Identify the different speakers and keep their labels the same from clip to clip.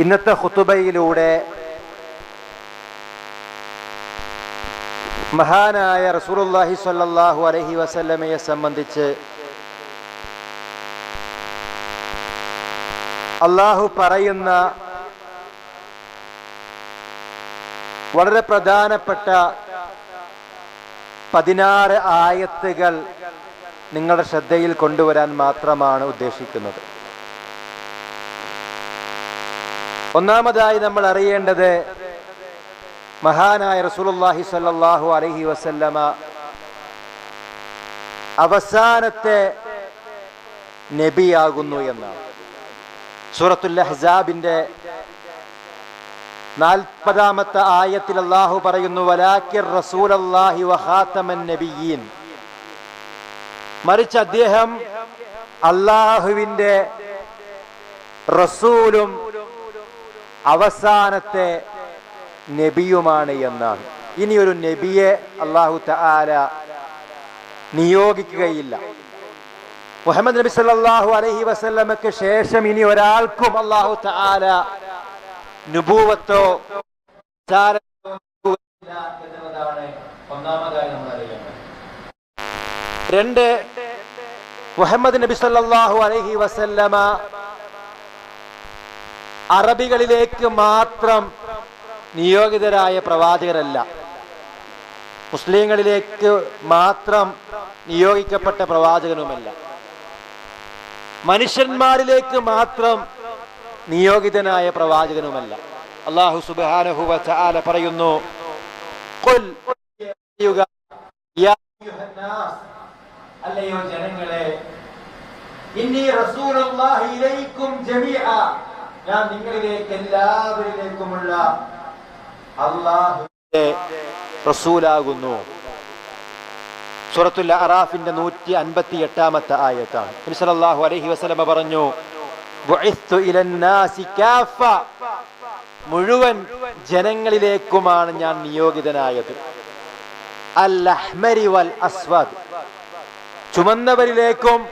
Speaker 1: ഇന്നത്തെ ഹുത്തുബയിലൂടെ മഹാനായ റസൂലുള്ളാഹി സ്വല്ലല്ലാഹു അലൈഹി വസല്ലമയെ സംബന്ധിച്ച് അള്ളാഹു പറയുന്ന വളരെ പ്രധാനപ്പെട്ട പതിനാറ് ആയത്തുകൾ നിങ്ങളുടെ ശ്രദ്ധയിൽ കൊണ്ടുവരാൻ മാത്രമാണ് ഉദ്ദേശിക്കുന്നത്. ഒന്നാമതായി നമ്മൾ അറിയേണ്ടത് മഹാനായ റസൂലുള്ളാഹി സ്വല്ലല്ലാഹു അലൈഹി വസല്ലമ അവസാനത്തെ നബിയാകുന്നു എന്നാണ്. സൂറത്തുൽ അഹ്സാബിന്റെ നാൽപ്പതാമത്തെ ആയത്തിൽ അള്ളാഹു പറയുന്നു വലാക്കിർ റസൂലല്ലാഹി വഹാത്തമൻ നബിയീൻ മറിച്ച് അദ്ദേഹം അള്ളാഹുവിന്റെ റസൂലും അവസാനത്തെ നബിയുമാണ് എന്നാണ്. ഇനി ഒരു നബിയെ അള്ളാഹു തആല നിയോഗിക്കുകയില്ല. മുഹമ്മദ് നബി സല്ലല്ലാഹു അലൈഹി വസല്ലമക്ക് ശേഷം ഇനി ഒരാൾക്കും അള്ളാഹു തആല ഒന്നാമതായി നമ്മൾ രണ്ട് മുഹമ്മദ് നബി സല്ലല്ലാഹു അലൈഹി വസല്ലമ അറബികളിലേക്ക് മാത്രം നിയോഗിതരായ പ്രവാചകരല്ല. മുസ്ലിങ്ങളിലേക്ക് മാത്രം നിയോഗിക്കപ്പെട്ട പ്രവാചകനുമല്ല. മനുഷ്യന്മാരിലേക്ക് മാത്രം നിയോഗിതനായ പ്രവാചകനുമല്ല. അള്ളാഹു സുബ്ഹാനഹു വാല പറയുന്നു അല്ലയോ ജനങ്ങളെ ഇന്നി റസൂലുള്ളാഹി ഇലൈക്കും ജമീഅ ഞാൻ നിങ്ങളിലേക്ക് എല്ലാവരിലേക്കുമുള്ള അള്ളാഹുവിന്റെ റസൂലാകുന്നു. സൂറത്തുൽ അറാഫിന്റെ നൂറ്റി അൻപത്തി എട്ടാമത്തെ ആയത്താണ്. നബി സല്ലല്ലാഹു അലൈഹി വസല്ലമ പറഞ്ഞു മുഴുവൻ ജനങ്ങളിലേക്കുമാണ് ഞാൻ നിയോഗിതനായത്. വൽ അസ്വദ് ചുമന്നവരിലേക്കും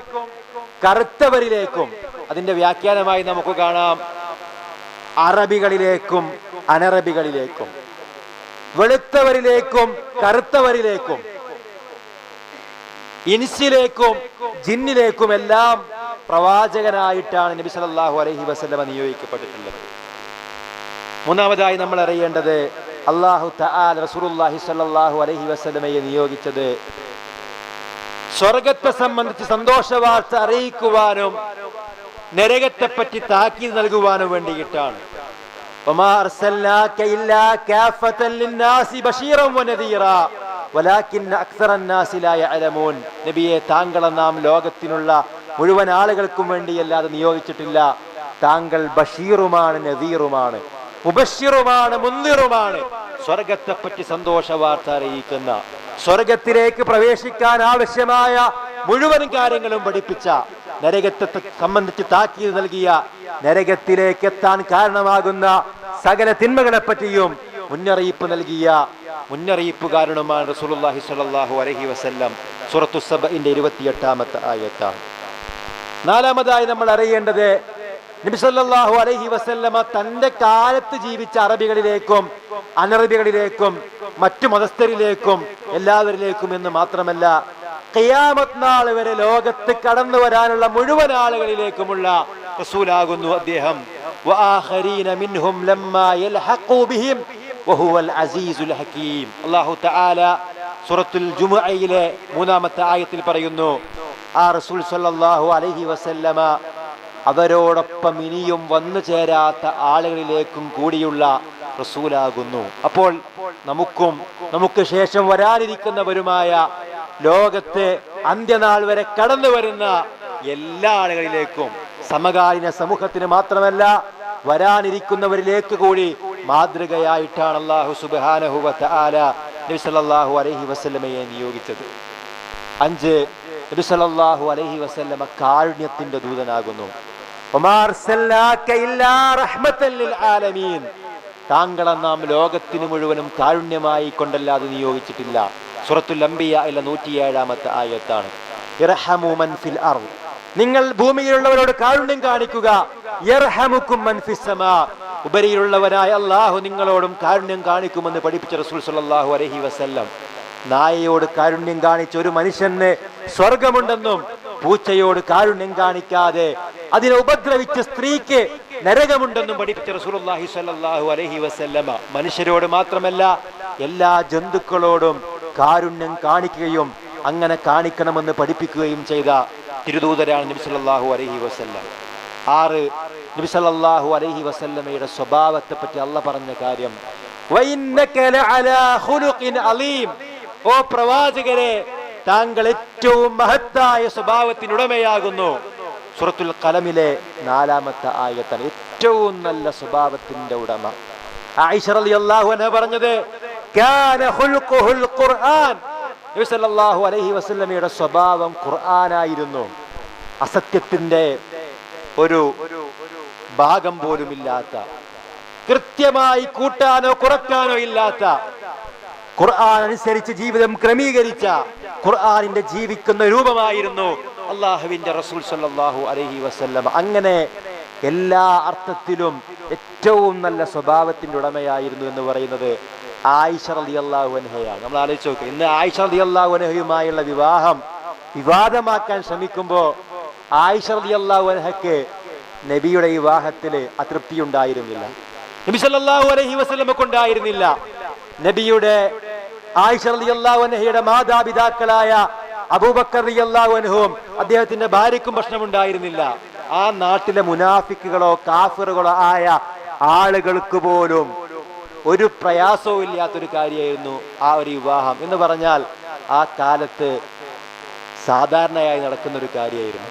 Speaker 1: കറുത്തവരിലേക്കും. അതിന്റെ വ്യാഖ്യാനമായി നമുക്ക് കാണാം. അറബികളിലേക്കും അനറബികളിലേക്കും വെളുത്തവരിലേക്കും കറുത്തവരിലേക്കും ഇൻസിലേക്കും ജിന്നിലേക്കും എല്ലാം പ്രവാചകനായിട്ടാണ് നബി സല്ലല്ലാഹു അലഹി വസല്ലമ നിയോഗിക്കപ്പെട്ടിട്ടുള്ളത്. മൂന്നാമതായി നമ്മൾ അറിയേണ്ടത് അള്ളാഹു അലൈഹി വസല്ലമയെ നിയോഗിച്ചത് സ്വർഗത്തെ സംബന്ധിച്ച് സന്തോഷ വാർത്ത അറിയിക്കുവാനും നരകത്തെപ്പറ്റി താക്കീത് നൽകുവാനും വേണ്ടിയിട്ടാണ്. നബിയെ താങ്കളെ നാം ലോകത്തിനുള്ള മുഴുവൻ ആളുകൾക്കും വേണ്ടിയല്ലാതെ നിയോഗിച്ചിട്ടില്ല. താങ്കൾ ബഷീറുമാണ് നദീറുമാണ്. മുബഷിറുമാണ് മുന്തിറുമാണ്. സ്വർഗത്തെപ്പറ്റി സന്തോഷ വാർത്ത അറിയിക്കുന്ന സ്വർഗത്തിലേക്ക് പ്രവേശിക്കാൻ ആവശ്യമായ മുഴുവൻ കാര്യങ്ങളും പഠിപ്പിച്ച നരകത്തെ സംബന്ധിച്ച് താക്കീത് നൽകിയ നരകത്തിലേക്ക് എത്താൻ കാരണമാകുന്ന സകല തിന്മകളെ പറ്റിയും മുന്നറിയിപ്പ് നൽകിയ മുന്നറിയിപ്പ് കാരണമാണ് റസൂലുള്ളാഹി സ്വല്ലല്ലാഹു അലൈഹി വസല്ലം. സൂറത്തു സബഇന്റെ ഇരുപത്തിയെട്ടാമത്തെ ആയത്താണ്. നാലാമതായി നമ്മൾ അറിയേണ്ടത് നബി സല്ലല്ലാഹു അലൈഹി വസല്ലമ തന്റെ കാലത്ത് ജീവിച്ച അറബികളിലേക്കും അനറബികളിലേക്കും മറ്റു മതസ്ഥരിലേക്കും എല്ലാവരിലേക്കും എന്ന് മാത്രമല്ല ഖിയാമത്ത് നാൾ വരെ ലോകത്ത് കടന്നു വരാനുള്ള മുഴുവൻ ആളുകളിലേക്കുമുള്ള റസൂലാകുന്നു അദ്ദേഹം. മിൻഹും ലമ്മാ യൽഹഖൂ ബിഹിം വഹുവൽ അസീസുൽ ഹകീം അല്ലാഹു തആല സൂറത്തുൽ ജുമുഅയിലെ മൂന്നാമത്തെ ആയത്തിൽ പറയുന്നു ആ റസൂൽ സല്ലല്ലാഹു അലൈഹി വസല്ലമ അവരോടൊപ്പം ഇനിയും വന്നു ചേരാത്ത ആളുകളിലേക്കും കൂടിയുള്ള റസൂലാകുന്നു. അപ്പോൾ നമുക്കും നമുക്ക് ശേഷം വരാനിരിക്കുന്നവരുമായ ലോകത്ത് അന്ത്യനാൾ വരെ കടന്നു വരുന്ന എല്ലാ ആളുകളിലേക്കും സമകാലീന സമൂഹത്തിന് മാത്രമല്ല വരാനിരിക്കുന്നവരിലേക്ക് കൂടി മാതൃകയായിട്ടാണ് അള്ളാഹു സുബ്ഹാനഹു വ തആല നബി സല്ലല്ലാഹു അലൈഹി വസല്ലമയെ നിയോഗിച്ചത്. അഞ്ച് നബി അലഹി വസല്ലമ കാരുണ്യത്തിന്റെ ദൂതനാകുന്നു. താങ്കളെ നാം ലോകത്തിന് മുഴുവനും കാരുണ്യമായി കൊണ്ടല്ലാതെ നിയോഗിച്ചിട്ടില്ല. സൂറത്തുൽ അംബിയയിലെ നൂറ്റിയേഴാമത്തെ ആയത്താണ്. ഇർഹമു മൻ ഫിൽ അർദ്. നിങ്ങൾ ഭൂമിയിലുള്ളവരോട് കാരുണ്യം കാണിക്കുക. ഉപരിയിലുള്ളവനായ അള്ളാഹു നിങ്ങളോടും കാരുണ്യം കാണിക്കുമെന്ന് പഠിപ്പിച്ച റസൂൽ സല്ലല്ലാഹു അലഹി വസ്ല്ലം. നായയോട് കാരുണ്യം കാണിച്ച ഒരു മനുഷ്യന് സ്വർഗമുണ്ടെന്നും പൂച്ചയോട് കാരുണ്യം കാണിക്കാതെ അതിനെ ഉപദ്രവിച്ച സ്ത്രീക്ക് നരകമുണ്ടെന്നും പഠിപ്പിച്ച റസൂലുള്ളാഹി സ്വല്ലല്ലാഹു അലൈഹി വസല്ലമ. മനുഷ്യരോട് മാത്രമല്ല എല്ലാ ജന്തുക്കളോടും കാരുണ്യം കാണിക്കുകയും അങ്ങനെ കാണിക്കണമെന്ന് പഠിപ്പിക്കുകയും ചെയ്ത തിരുദൂതരാണ് നബിസല്ലാഹു അലഹി വസല്ലം. ആറ് നബിസല്ലാഹു അലഹി വസല്ലമയുടെ സ്വഭാവത്തെ പറ്റി അല്ല പറഞ്ഞ കാര്യം. അലീം. ഓ പ്രവാചകരെ താങ്കൾ ഏറ്റവും മഹത്തായ സ്വഭാവത്തിനുടമയാകുന്നു. സുറത്തുൽ കലമിലെ നാലാമത്തെ ആയത്താണ് ഏറ്റവും നല്ല സ്വഭാവത്തിന്റെ ഉടമ. ആയിഷ റളിയല്ലാഹു അൻഹ പറഞ്ഞത് കാന ഖുൽഖുൽ ഖുർആൻ നബി സല്ലല്ലാഹു അലൈഹി വസല്ലമയുടെ സ്വഭാവം ഖുർആനായിരുന്നു. അസത്യത്തിന്റെ ഒരു ഭാഗം പോലുമില്ലാത്ത കൃത്യമായി കൂട്ടാനോ കുറക്കാനോ ഇല്ലാത്ത ഖുർആൻ അനുസരിച്ച് ജീവിതം ക്രമീകരിച്ച ഖുർആനിന്റെ ജീവിക്കുന്ന രൂപമായിരുന്നു അള്ളാഹുവിന്റെ റസൂൽ സല്ലാഹു അലഹി വസ്ല്ലം. അങ്ങനെ എല്ലാ അർത്ഥത്തിലും ഏറ്റവും നല്ല സ്വഭാവത്തിന്റെ ഉടമയായിരുന്നു എന്ന് പറയുന്നത് ആയിഷ റളിയല്ലാഹു അൻഹയാണ്. നമ്മൾ ആലോചിച്ച് നോക്കുക ഇന്ന് ആയിഷ റളിയല്ലാഹു അൻഹയുമായുള്ള വിവാഹം വിവാദമാക്കാൻ ശ്രമിക്കുമ്പോൾ ആയിഷ റളിയല്ലാഹു അൻഹയ്ക്ക് നബിയുടെ വിവാഹത്തിൽ അതൃപ്തി ഉണ്ടായിരുന്നില്ല നബി സല്ലല്ലാഹു അലൈഹി വസല്ലമക്ക് ഉണ്ടായിരുന്നില്ല നബിയുടെ ആയിഷ റളിയല്ലാഹു അൻഹയുടെ മാതാപിതാക്കളായ അബൂബക്കർ റളിയല്ലാഹു അൻഹുവും അദ്ദേഹത്തിന്റെ ഭാര്യയ്ക്കും പ്രശ്നമുണ്ടായിരുന്നില്ല. ആ നാട്ടിലെ മുനാഫിക്കുകളോ കാഫിറുകളോ ആയ ആളുകൾക്ക് പോലും ഒരു പ്രയാസവും ഇല്ലാത്തൊരു കാര്യമായിരുന്നു ആ ഒരു വിവാഹം എന്ന് പറഞ്ഞാൽ ആ കാലത്ത് സാധാരണയായി നടക്കുന്ന ഒരു കാര്യമായിരുന്നു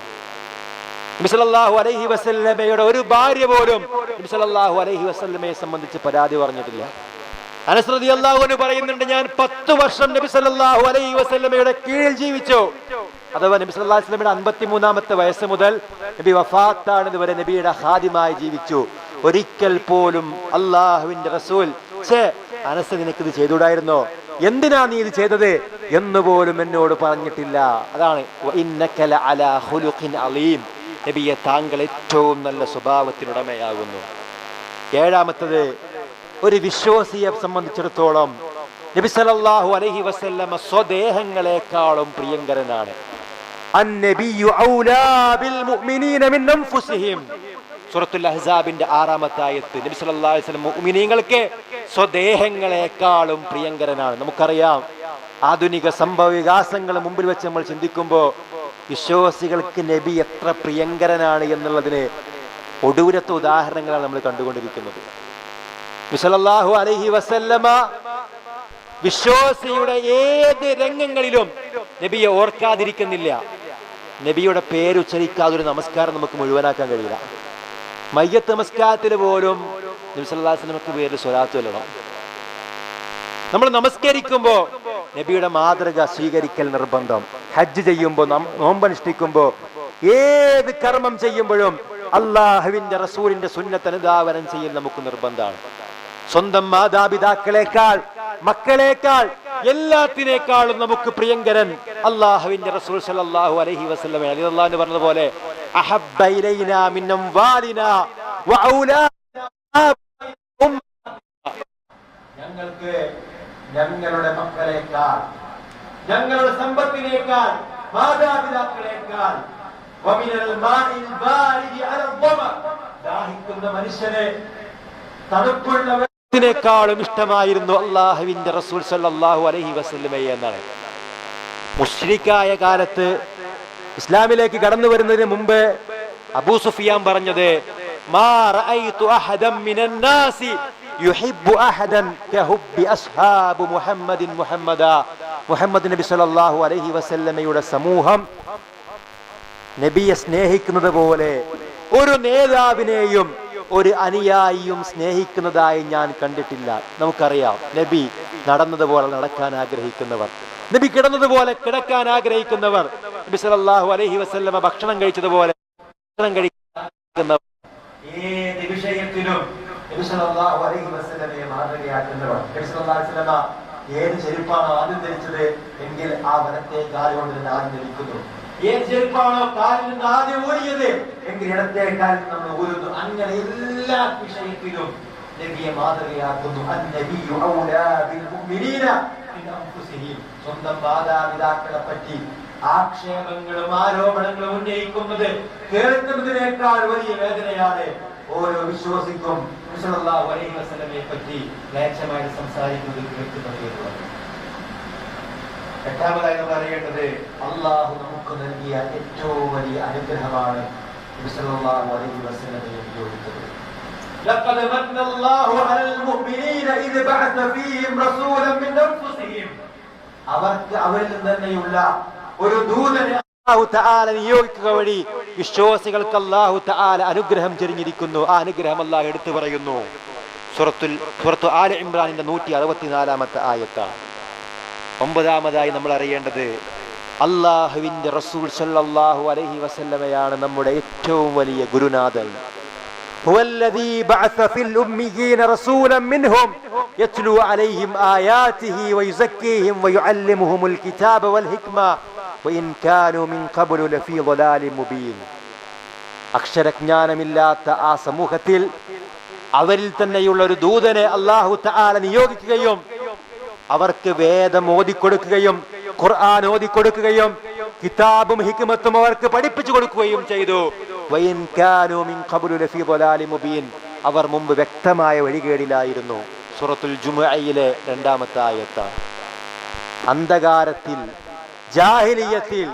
Speaker 1: നബിസലല്ലാഹു അലൈഹി വസല്ലമയുടെ ഒരു ഭാര്യ പോലും നബിസലല്ലാഹു അലൈഹി വസല്ലമയെ സംബന്ധിച്ച് പരാതി പറഞ്ഞിട്ടില്ല. അനസ്രതി അള്ളാഹുവിന് പറയുന്നുണ്ട് ഞാൻ പത്ത് വർഷം നബി സല്ലല്ലാഹു അലൈഹി വസല്ലമയുടെ കീഴിൽ ജീവിച്ചു. അഥവാ നബി സല്ലല്ലാഹു അലൈഹി വസല്ലമയുടെ അൻപത്തി മൂന്നാമത്തെ വയസ്സ് മുതൽ നബി വഫാത്താണ് ഇതുവരെ നബിയുടെ ഹാദിമായി ജീവിച്ചു. ഒരിക്കൽ പോലും അള്ളാഹുവിന്റെ റസൂൽ അനസ് നിനക്ക് ഇത് ചെയ്തുകൂടായിരുന്നോ? എന്തിനാ നീ ഇത് ചെയ്തത്? എന്ന് പോലും എന്നോട് പറഞ്ഞിട്ടില്ല. അതാണ് അലീം നബിയെ താങ്കൾ ഏറ്റവും നല്ല സ്വഭാവത്തിനുടമയാകുന്നു. ഏഴാമത്തത് ഒരു വിശ്വാസിയെ സംബന്ധിച്ചിടത്തോളം നബി സല്ലല്ലാഹു അലൈഹി വസ്ല്ലമ സ്വദേഹങ്ങളെക്കാളും പ്രിയങ്കരനാണ്. അന്നബിയു ഔലാ ബിൽ മുഅ്മിനീന മിൻ അൻഫുസിഹിം. സൂറത്തുൽ അഹ്സാബിന്റെ ആറാമത്തെ ആയത്ത് നബി സല്ലല്ലാഹു അലൈഹി വസല്ലം മുഅ്മിനീങ്ങൾക്ക് സ്വദേഹങ്ങളെക്കാളും പ്രിയങ്കരനാണ്. നമുക്കറിയാം ആധുനിക സംഭവ വികാസങ്ങൾ മുമ്പിൽ വെച്ച് നമ്മൾ ചിന്തിക്കുമ്പോൾ വിശ്വാസികൾക്ക് നബി എത്ര പ്രിയങ്കരനാണ് എന്നുള്ളതിന് ഒടുവിലത്തെ ഉദാഹരണങ്ങളാണ് നമ്മൾ കണ്ടുകൊണ്ടിരിക്കുന്നത്. വിസലല്ലാഹു അലൈഹി വസല്ലമ വിശ്വാസിയുടെ ഏത് രംഗങ്ങളിലും നബിയെ ഓർക്കാതിരിക്കുന്നില്ല. നബിയുടെ പേരുച്ചരിക്കാതെ ഒരു നമസ്കാരം നമുക്ക് മുഴുവനാക്കാൻ കഴിയില്ല. മയ്യത്ത് നമസ്കാരത്തിൽ പോലും നബി സല്ലല്ലാഹു അലൈഹി വസല്ലമക്ക് പേരിൽ സ്വലാത്ത് ചൊല്ലണം. നമ്മൾ നമസ്കരിക്കുമ്പോ നബിയുടെ മാതൃക സ്വീകരിക്കൽ നിർബന്ധം. ഹജ്ജ് ചെയ്യുമ്പോൾ നോമ്പനുഷ്ഠിക്കുമ്പോൾ ഏത് കർമ്മം ചെയ്യുമ്പോഴും അള്ളാഹുവിന്റെ റസൂലിന്റെ സുന്നത്തനുദാവനം ചെയ്യൽ നമുക്ക് നിർബന്ധമാണ്. സ്വന്തം മാതാപിതാക്കളെക്കാൾ മക്കളെക്കാൾ എല്ലാത്തിനേക്കാളും നമുക്ക് പ്രിയങ്കരൻ അള്ളാഹുവിന്റെ റസൂൽ അലൈഹി വസല്ലം അലി അള്ളാഹു പറഞ്ഞതുപോലെ അഹബ്ബ ഇലൈനാ മിൻ അംവാലിനാ വഔലാദിനാ ഞങ്ങൾക്ക് ഞങ്ങളുടെ മക്കളെക്കാൾ ഞങ്ങളുടെ സമ്പത്തിനേക്കാൾ മാതാപിതാക്കളെക്കാൾ ദാഹിക്കുന്ന മനുഷ്യനെ തണുപ്പുള്ള വെള്ളത്തിനേക്കാളും ഇഷ്ടമായിരുന്നു അള്ളാഹുവിന്റെ റസൂൽ അലൈഹി വസല്ലമയെ എന്നാണ്. മുഷ്രിക്കായ കാലത്ത് ഇസ്ലാമിലേക്ക് കടന്നു വരുന്നതിന് മുമ്പ് അബൂ സുഫിയാൻ പറഞ്ഞത് മുഹമ്മദ് നബി സല്ലല്ലാഹു അലൈഹി വസല്ലമയുടെ സമൂഹം നബിയെ സ്നേഹിക്കുന്നത് പോലെ ഒരു നേതാവിനെയും ഒരു അനുയായിയും സ്നേഹിക്കുന്നതായി ഞാൻ കണ്ടിട്ടില്ല. നമുക്കറിയാം നബി നടന്നതുപോലെ നടക്കാൻ ആഗ്രഹിക്കുന്നവർ നബി കിടന്നതുപോലെ കിടക്കാൻ ആഗ്രഹിക്കുന്നവർ നബി അലൈഹി ഭക്ഷണം കഴിച്ചതുപോലെ ഭക്ഷണം കഴിക്കുന്ന ഏത് വിഷയത്തിലും അലൈഹി അലൈഹി ചെരുപ്പാണ് ആദ്യം ധരിച്ചത് എങ്കിൽ ആ വനത്തെ കാലുകൊണ്ട് തന്നെ ആദ്യം ധരിക്കുന്നു. ഏത് ചെരുപ്പാണോ കാലിൽ നിന്ന് ആദ്യം ഊരിയത് എങ്കിൽ ഇടത്തെ കാലിൽ നമ്മൾ ഊരുന്നു. അങ്ങനെ എല്ലാ വിഷയത്തിലും നബിയെ മാതൃകയാക്കുന്നു. സ്വന്തം മാതാപിതാക്കളെ പറ്റി ആക്ഷേപങ്ങളും ആരോപണങ്ങളും ഉന്നയിക്കുന്നത് കേൾക്കുന്നതിനേക്കാൾ വലിയ വേദനയാണ് ഓരോ വിശ്വാസിക്കും നബി സല്ലല്ലാഹു അലൈഹി വസല്ലമയെ പറ്റി മ്ലേച്ഛമായി സംസാരിക്കുന്നത് കേൾക്കുന്നത് എന്നുള്ളത് എട്ടാമതായി നമ്മൾ അറിയേണ്ടത് അള്ളാഹു നമുക്ക് നൽകിയ ഏറ്റവും വലിയ അനുഗ്രഹമാണ് നബി സല്ലല്ലാഹു അലൈഹി വസല്ലമയെ ഉപയോഗിച്ചത് لقد من الله على المؤمنين إذ بعث فيهم رسولا من أنفسهم അവർക്ക് അവരിൽ നിന്ന് തന്നെയുള്ള ഒരു ദൂതനെ അല്ലാഹു തആല നിയോഗിക്കുക വഴി വിശ്വാസികൾക്ക് അല്ലാഹു തആല അനുഗ്രഹം ചെരിഞ്ഞിരിക്കുന്നു ആ അനുഗ്രഹം അല്ലാഹു എടുത്തു പറയുന്നു സൂറത്തുൽ സൂറത്തു ആല ഇമ്രാനിന്റെ നൂറ്റി അറുപത്തിനാലാമത്തെ ആയത്താണ് ഒമ്പതാമതായി നമ്മൾ അറിയേണ്ടത് അള്ളാഹുവിന്റെ റസൂൽ സല്ലല്ലാഹു അലൈഹി വസല്ലമയാണ് നമ്മുടെ ഏറ്റവും വലിയ ഗുരുനാഥൻ هو الذي بعث في الأميين رسولا منهم يتلو عليهم آياته ويزكيهم ويعلمهم الكتاب والحكمة അക്ഷരജ്ഞാനമില്ലാത്ത ആ സമൂഹത്തിൽ അവരിൽ തന്നെയുള്ള ഒരു ദൂതനെ അള്ളാഹു താല നിയോഗിക്കുകയും അവർക്ക് വേദം ഓതിക്കൊടുക്കുകയും ഖുർആൻ ഓതിക്കൊടുക്കുകയും കിതാബും ഹിക്മത്തും അവർക്ക് പഠിപ്പിച്ചു കൊടുക്കുകയും ചെയ്തു. അവർ മുമ്പ് വ്യക്തമായ വഴികേടിലായിരുന്നു. സുറത്തുൽ ജുമയിലെ രണ്ടാമത്തെ ആയത്ത. അന്ധകാരത്തിൽ ജാഹിലിയത്തിൽ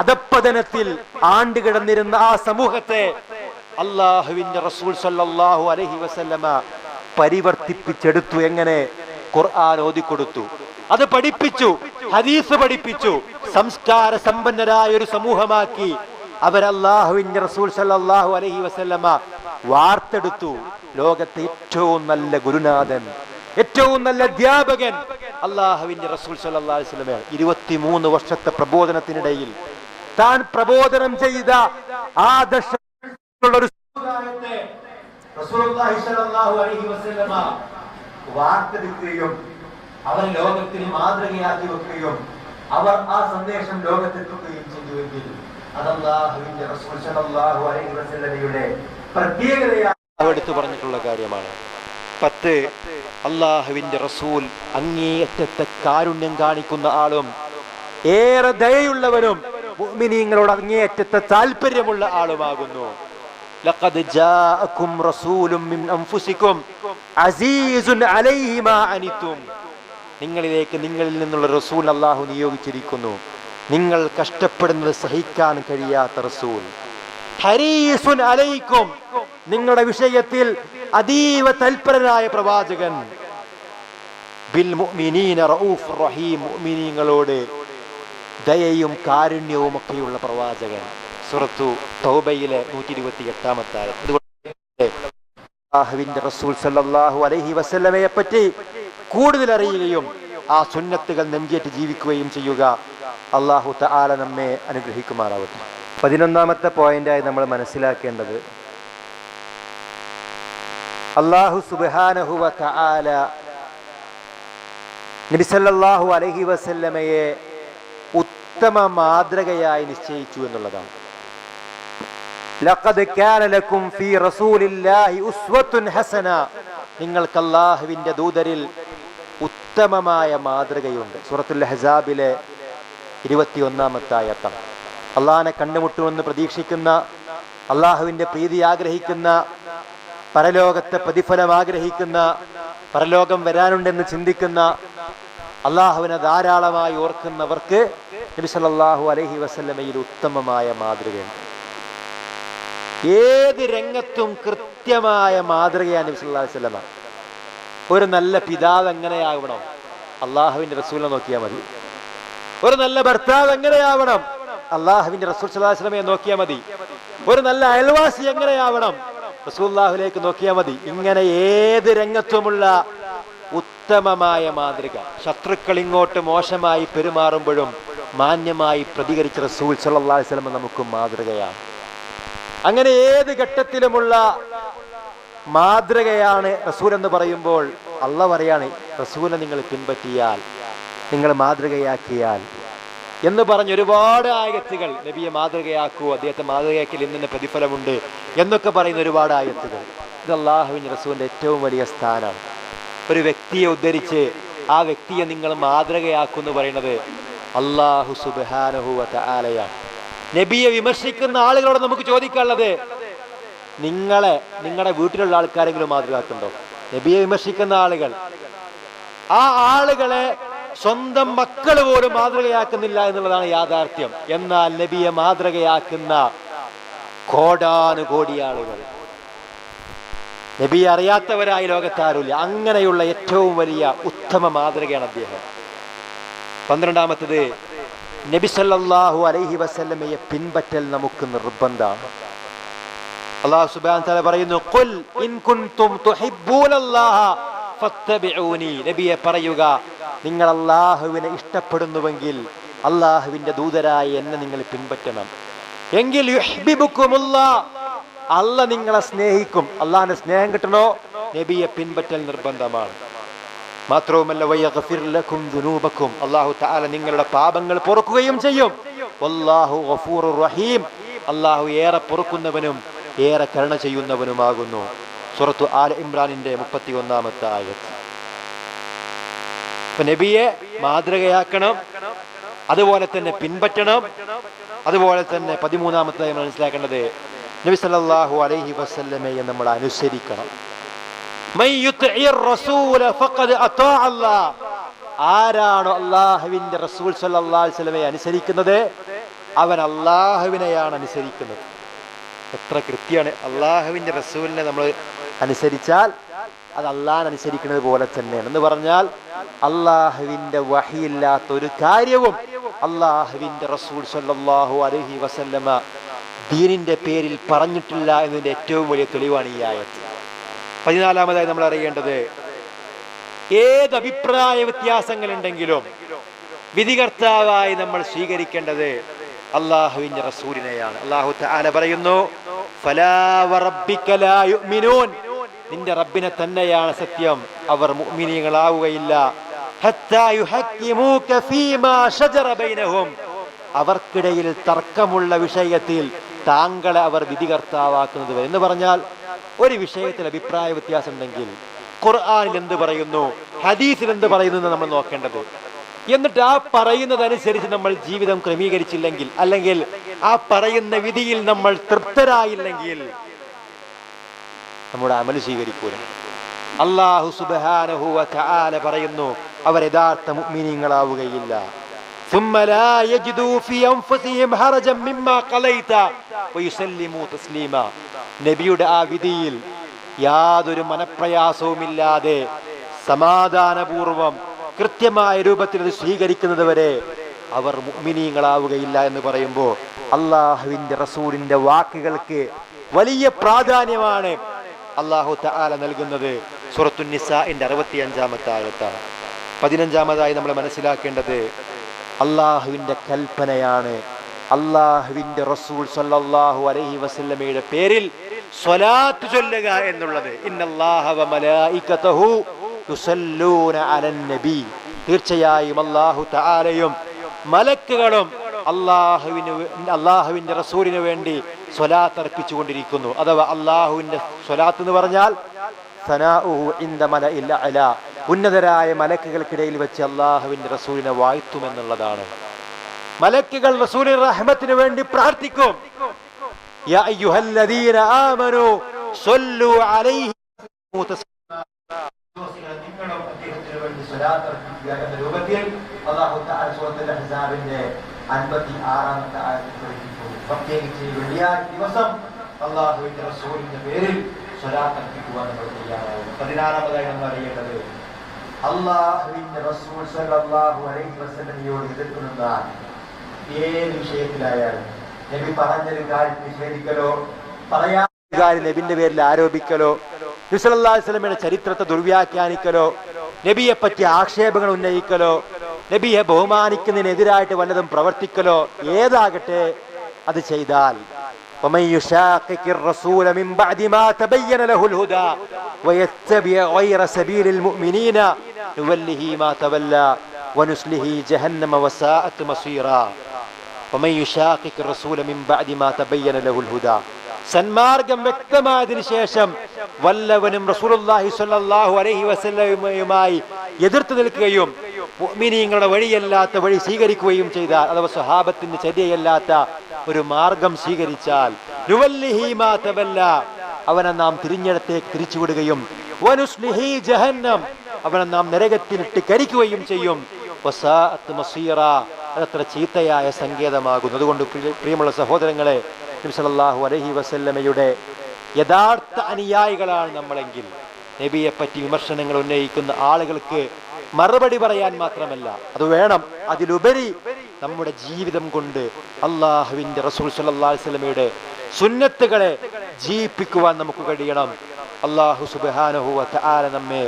Speaker 1: അധപ്പതനത്തിൽ ആണ്ടുകിടന്നിരുന്ന ആ സമൂഹത്തെ അള്ളാഹുവിന്റെ റസൂൽ സല്ലാഹു അലഹി വസല്ലമ പരിവർത്തിപ്പിച്ചെടുത്തു എങ്ങനെ? ഖുർആൻ ഓതിക്കൊടുത്തു. അത് പഠിപ്പിച്ചു ഹദീസ് പഠിപ്പിച്ചു സംസ്കാര സമ്പന്നരായ ഒരു സമൂഹമാക്കി. അവരല്ലാഹുവിന്റെ റസൂൽ സല്ലാഹു അലഹി വസല്ലമ വാർത്തെടുത്തു. ലോകത്തെ ഏറ്റവും നല്ല ഗുരുനാഥൻ ഏറ്റവും നല്ല അധ്യാപകൻ അള്ളാഹുവിന്റെ റസൂൽ സല്ലല്ലാഹു അലൈഹി വസല്ലമയാണ് ഇരുപത്തിമൂന്ന് വർഷത്തെ പ്രബോധനത്തിനിടയിൽ താൻ പ്രബോധനം ചെയ്ത ആദർശമുള്ള ഒരു സമുദായത്തെ റസൂലുള്ളാഹി സ്വല്ലല്ലാഹു അലൈഹി വസല്ലമ വാർത്തെടുക്കുകയും അവർ ലോകത്തിന് മാതൃകയാക്കി വെക്കുകയും അവർ ആ സന്ദേശം ലോകത്തെത്തുകയും ചെയ്തുവെങ്കിൽ അതല്ലാഹുവിന്റെ റസൂൽ സ്വല്ലല്ലാഹു അലൈഹി വസല്ലമയുടെ പ്രത്യേകതയാണ് എടുത്തു പറഞ്ഞിട്ടുള്ള കാര്യമാണ്. പത്ത് അള്ളാഹുവിന്റെ റസൂൽ അങ്ങേയറ്റത്തെ കാരുണ്യം കാണിക്കുന്ന ആളും ഏറെ ദയയുള്ളവനും മുഅ്മിനീങ്ങളോട് അങ്ങേയറ്റത്തെ താല്പര്യമുള്ള ആളുമാകുന്നു لقد جاءكم رسول من أنفسكم عزيز عليه ما عنتم നിങ്ങളിലേക്ക് നിങ്ങളിൽ നിന്നുള്ള റസൂൽ അള്ളാഹു നിയോഗിച്ചിരിക്കുന്നു നിങ്ങൾ കഷ്ടപ്പെടുന്നത് സഹിക്കാൻ കഴിയാത്ത റസൂൽ ഹരീസുൻ അലൈക്കും നിങ്ങളുടെ വിഷയത്തിൽ അതീവ തൽപരനായ പ്രവാചകൻ. ബിൽ മുഅ്മിനീന റഊഫ് റഹീം മുഅ്മിനീങ്ങളോട് ദയയും കാരുണ്യവും ഒക്കെയുള്ള പ്രവാചകൻ. സുറത്തു തൗബയിലെ നൂറ്റി ഇരുപത്തി എട്ടാമത്തെ അതുകൊണ്ട് റസൂൽ സല്ലല്ലാഹു അലൈഹി വസല്ലമയെ പറ്റി കൂടുതൽ അറിയുകയും ആ സുന്നത്തുകൾ നെഞ്ചേറ്റ് ജീവിക്കുകയും ചെയ്യുക അള്ളാഹു തആല നമ്മെ അനുഗ്രഹിക്കുമാറാവട്ടെ. പതിനൊന്നാമത്തെ പോയിന്റായി നമ്മൾ മനസ്സിലാക്കേണ്ടത് അള്ളാഹു സുബാനഹുവ തആല നബി സല്ലല്ലാഹു അലൈഹി വസല്ലമയെ ഉത്തമ മാതൃകയായി നിശ്ചയിച്ചു എന്നുള്ളതാണ്. ലഖദ് കാന ലക്കും ഫീ റസൂലില്ലാഹി ഉസ്വത്തുൻ ഹസന. നിങ്ങൾക്ക് അള്ളാഹുവിന്റെ ദൂതരിൽ ഉത്തമമായ മാതൃകയുണ്ട്. സൂറത്തുൽ ഹസാബിലെ ഇരുപത്തിയൊന്നാമത്തെ ആയത്താണ്. അള്ളാഹിനെ കണ്ടുമുട്ടുമെന്ന് പ്രതീക്ഷിക്കുന്ന അള്ളാഹുവിന്റെ പ്രീതി ആഗ്രഹിക്കുന്ന പരലോകത്തെ പ്രതിഫലം ആഗ്രഹിക്കുന്ന പരലോകം വരാനുണ്ടെന്ന് ചിന്തിക്കുന്ന അള്ളാഹുവിനെ ധാരാളമായി ഓർക്കുന്നവർക്ക് നബി സല്ലല്ലാഹു അലൈഹി വസല്ലമയിൽ ഉത്തമമായ മാതൃകയുണ്ട് ഏത് രംഗത്തും കൃത്യമായ മാതൃകയാണ് നബി ഒരു നല്ല പിതാവ് എങ്ങനെയാവണം? അള്ളാഹുവിന്റെ റസൂലിനെ നോക്കിയാൽ മതി. ഒരു നല്ല ഭർത്താവ് എങ്ങനെയാവണം? അള്ളാഹുവിന്റെ റസൂൽ വസല്ലമയെ നോക്കിയാൽ മതി. ഒരു നല്ല അയൽവാസി എങ്ങനെയാവണം? റസൂല്ലാഹുലേക്ക് നോക്കിയാൽ മതി. ഇങ്ങനെ ഏത് രംഗത്തുമുള്ള ഉത്തമമായ മാതൃക. ശത്രുക്കൾ ഇങ്ങോട്ട് മോശമായി പെരുമാറുമ്പോഴും മാന്യമായി പ്രതികരിച്ച റസൂൽ സല്ലല്ലാഹു സ്വലമ നമുക്ക് മാതൃകയാണ്. അങ്ങനെ ഏത് ഘട്ടത്തിലുമുള്ള മാതൃകയാണ് റസൂൽ എന്ന് പറയുമ്പോൾ അള്ള പറയാണ് റസൂലെ നിങ്ങൾ പിൻപറ്റിയാൽ നിങ്ങൾ മാതൃകയാക്കിയാൽ എന്ന് പറഞ്ഞ് ഒരുപാട് ആയത്തുകൾ നബിയെ മാതൃകയാക്കൂ. അദ്ദേഹത്തെ മാതൃകയാക്കിൽ ഇന്നെ പ്രതിഫലമുണ്ട് എന്നൊക്കെ പറയുന്ന ഒരുപാട് ആയത്തുകൾ. ഇത് അള്ളാഹുവിൻ റസൂലിന്റെ ഏറ്റവും വലിയ സ്ഥാനമാണ്. ഒരു വ്യക്തിയെ ഉദ്ധരിച്ച് ആ വ്യക്തിയെ നിങ്ങൾ മാതൃകയാക്കുമെന്ന് പറയുന്നത് അള്ളാഹു സുബാനഹുവ ആലയാണ് നബിയെ വിമർശിക്കുന്ന ആളുകളോട് നമുക്ക് ചോദിക്കാനുള്ളത് നിങ്ങളെ നിങ്ങളുടെ വീട്ടിലുള്ള ആൾക്കാരെങ്കിലും മാതൃകയാക്കുന്നുണ്ടോ? നബിയെ വിമർശിക്കുന്ന ആളുകൾ ആ ആളുകളെ സ്വന്തം മക്കൾ പോലും മാതൃകയാക്കുന്നില്ല എന്നുള്ളതാണ് യാഥാർത്ഥ്യം. എന്നാൽ നബിയെ മാതൃകയാക്കുന്ന കോടാനുകോടി ആളുകൾ. നബി അറിയാത്തവരായി ലോകത്താരുമില്ല. അങ്ങനെയുള്ള ഏറ്റവും വലിയ ഉത്തമ മാതൃകയാണ് അദ്ദേഹം. പന്ത്രണ്ടാമത്തത് നബി സല്ലാഹു അലൈഹി വസല്ലമയെ പിൻപറ്റൽ നമുക്ക് നിർബന്ധമാണ്. അള്ളാഹു സുബാൻ പറയുന്നു ഇൻ നബിയെ പറയുക നിങ്ങൾ അള്ളാഹുവിനെ ഇഷ്ടപ്പെടുന്നുവെങ്കിൽ അള്ളാഹുവിന്റെ ദൂതരായ എന്നെ നിങ്ങൾ പിൻപറ്റണം. എങ്കിൽ അല്ല നിങ്ങളെ സ്നേഹിക്കും. അള്ളാഹിന്റെ സ്നേഹം കിട്ടണോ? നബിയെ പിൻപറ്റൽ നിർബന്ധമാണ്. മാത്രവുമല്ല അള്ളാഹു തആല നിങ്ങളുടെ പാപങ്ങൾ പൊറുക്കുകയും ചെയ്യും. റഹീം. അല്ലാഹു ഏറെ പൊറുക്കുന്നവനും ഏറെ കരുണ ചെയ്യുന്നവനുമാകുന്നു. സൂറത്തു ആൽ ഇമ്രാനിന്റെ മുപ്പത്തി ഒന്നാമത്തെ ആയത്ത്. ഇപ്പൊ നബിയെ മാതൃകയാക്കണം. അതുപോലെ തന്നെ പിൻപറ്റണം. അതുപോലെ തന്നെ പതിമൂന്നാമത്തെ മനസ്സിലാക്കേണ്ടത് നബി സല്ലല്ലാഹു അലൈഹി വസല്ലമയെ നമ്മൾ അനുസരിക്കണം. ആരാണോ അള്ളാഹുവിന്റെ റസൂൽ വസല്ലമയെ അനുസരിക്കുന്നത്? അവൻ അള്ളാഹുവിനെയാണ് അനുസരിക്കുന്നത്. എത്ര കൃത്യമാണ്. അള്ളാഹുവിന്റെ റസൂലിനെ നമ്മൾ അനുസരിച്ചാൽ അത് അള്ളാൻ അനുസരിക്കുന്നത് പോലെ തന്നെയാണ്. എന്ന് പറഞ്ഞാൽ അള്ളാഹുവിന്റെ വഹിയില്ലാത്ത ഒരു കാര്യവും അള്ളാഹുവിന്റെ റസൂൽ സല്ലാഹു അലഹി വസല്ലമ ദീനിന്റെ പേരിൽ പറഞ്ഞിട്ടില്ല എന്നതിന്റെ ഏറ്റവും വലിയ തെളിവാണ് ഈ ആയത്ത്. പതിനാലാമതായി നമ്മൾ അറിയേണ്ടത് ഏത് അഭിപ്രായ വ്യത്യാസങ്ങൾ ഉണ്ടെങ്കിലും വിധികർത്താവായി നമ്മൾ സ്വീകരിക്കേണ്ടത് അള്ളാഹുവിന്റെ റസൂലിനെയാണ്. അള്ളാഹു തആല പറയുന്നു "ഫലാ വറബ്ബിക ലാ യുഅ്മിനൂൻ." നിന്റെ റബ്ബിനെ തന്നെയാണ് സത്യം. അവർ മുഅ്മിനീങ്ങളാവുകയില്ല. അവർക്കിടയിൽ തർക്കമുള്ള വിഷയത്തിൽ താങ്കളെ അവർ വിധികർത്താവാക്കുന്നത് എന്ന് പറഞ്ഞാൽ ഒരു വിഷയത്തിൽ അഭിപ്രായ വ്യത്യാസം ഉണ്ടെങ്കിൽ ഖുർആാനിൽ എന്ത് പറയുന്നു? ഹദീസിൽ എന്ത് പറയുന്നു നമ്മൾ നോക്കേണ്ടത്. എന്നിട്ട് ആ പറയുന്നതനുസരിച്ച് നമ്മൾ ജീവിതം ക്രമീകരിച്ചില്ലെങ്കിൽ അല്ലെങ്കിൽ ആ പറയുന്ന വിധിയിൽ നമ്മൾ തൃപ്തരായില്ലെങ്കിൽ നമ്മുടെ അമൽ സ്വീകരിക്കൂല. അള്ളാഹു സുബാനഹുവ ചാല പറയുന്നു അവർ യഥാർത്ഥ മുഗ്മിനീങ്ങളാവുകയില്ല നബിയുടെ ആ വിധിയിൽ യാതൊരു മനപ്രയാസവുമില്ലാതെ സമാധാനപൂർവം കൃത്യമായ രൂപത്തിൽ അത് സ്വീകരിക്കുന്നത് വരെ അവർ മുഗ്മിനീങ്ങളാവുകയില്ല എന്ന് പറയുമ്പോൾ അള്ളാഹുവിന്റെ റസൂലിന്റെ വാക്കുകൾക്ക് വലിയ പ്രാധാന്യമാണ് അള്ളാഹു തആല നൽകുന്നത് സൂറത്തു നിസാഇന്റെ അറുപത്തി അഞ്ചാമത്തെ ആയത്താണ് പതിനഞ്ചാമതായി നമ്മൾ മനസ്സിലാക്കേണ്ടത് അള്ളാഹുവിന്റെ കൽപ്പനയാണ്. അള്ളാഹുവിന്റെ റസൂൽ സല്ലല്ലാഹു അലൈഹി വസല്ലമയുടെ പേരിൽ സ്വലാത്ത് ചൊല്ലുക എന്നുള്ളത്. തീർച്ചയായും അള്ളാഹു തആലയും മലക്കുകളും അള്ളാഹുവിന് അള്ളാഹുവിന്റെ റസൂലിന് വേണ്ടി സ്വലാത്ത് അർപ്പിച്ചുകൊണ്ടിരിക്കുന്നു അഥവാ അള്ളാഹുവിന്റെ സ്വലാത്ത് എന്ന് പറഞ്ഞാൽ. ഉന്നതരായ മലക്കുകൾക്കിടയിൽ വെച്ച് അള്ളാഹുവിന്റെ റസൂലിനെ വാഴ്ത്തുമെന്നുള്ളതാണ് മലക്കുകൾ റസൂലിൻ റഹ്മത്തിന് വേണ്ടി പ്രാർത്ഥിക്കും. നിങ്ങളും അദ്ദേഹത്തിന് വേണ്ടി സ്വലാത്ത് അർപ്പിക്കുക രൂപത്തിൽ അള്ളാഹു തആല സൂറത്തുൽ അഹ്സാബിന്റെ 56ാമത്തെ ആയത്തിൽ പഠിപ്പിക്കുന്നു പ്രത്യേകിച്ച് വെള്ളിയാഴ്ച ദിവസം അള്ളാഹുവിന്റെ റസൂലിന്റെ പേരിൽ സ്വലാത്ത് അർപ്പിക്കുവാൻ നമ്മൾ തയ്യാറാവും പതിനാറാമതായി നമ്മൾ അറിയേണ്ടത് അള്ളാഹുവിന്റെ റസൂൽ സല്ലല്ലാഹു അലൈഹി വസല്ലമയോട് എതിർക്കുന്ന ഏത് വിഷയത്തിലായാലും നബി പറഞ്ഞൊരു കാര്യം നിഷേധിക്കലോ പറയാ നബിന്റെ പേരിൽ ആരോപിക്കലോ നുസലാസ്ലമിയുടെ ചരിത്രത്തെ ദുർവ്യാഖ്യാനിക്കലോ നബിയെ പറ്റി ആക്ഷേപങ്ങൾ ഉന്നയിക്കലോ നബിയെ ബഹുമാനിക്കുന്നതിനെതിരായിട്ട് വല്ലതും പ്രവർത്തിക്കലോ ഏതാകട്ടെ അത് ചെയ്താൽ ومن يشاقق الرسول من بعد ما تبين له الهدى ويتبع غير سبيل المؤمنين نوله ما تولى ونسله جهنم وساءت مصيرا ومن يشاقق الرسول من بعد ما تبين له الهدى സന്മാർഗം വ്യക്തമായതിനു ശേഷം വല്ലവനും റസൂലുള്ളാഹി സ്വല്ലല്ലാഹു അലൈഹി വസല്ലമയുമായി എതിർത്ത് നിൽക്കുകയും മുഅ്മിനീങ്ങളുടെ വഴിയല്ലാത്ത വഴി സ്വീകരിക്കുകയും ചെയ്താൽ അഥവാ സ്വഹാബത്തിന്റെ ചര്യയല്ലാത്ത ഒരു മാർഗം സ്വീകരിച്ചാൽ അവനെ നാം തിരിഞ്ഞിടത്തേക്ക് തിരിച്ചുവിടുകയും അവനെ നാം നരകത്തിനിട്ട് കരിക്കുകയും ചെയ്യും. അതത്ര ചീത്തയായ സങ്കേതമാകുന്നു. അതുകൊണ്ട് പ്രിയമുള്ള സഹോദരങ്ങളെ നബി സല്ലല്ലാഹു അലഹി വസല്ലമയുടെ യഥാർത്ഥ അനുയായികളാണ് നമ്മളെങ്കിൽ. നബിയെ പറ്റി വിമർശനങ്ങൾ ഉന്നയിക്കുന്ന ആളുകൾക്ക് മറുപടി പറയാൻ മാത്രമല്ല അത് വേണം. അതിലുപരി നമ്മുടെ ജീവിതം കൊണ്ട് അള്ളാഹുവിന്റെ റസൂൽ വസല്ലമയുടെ സുന്നത്തുകളെ ജീവിപ്പിക്കുവാൻ നമുക്ക് കഴിയണം. അള്ളാഹു സുബാനഹു നമ്മെ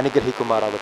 Speaker 1: അനുഗ്രഹിക്കുമാറാവട്ടെ.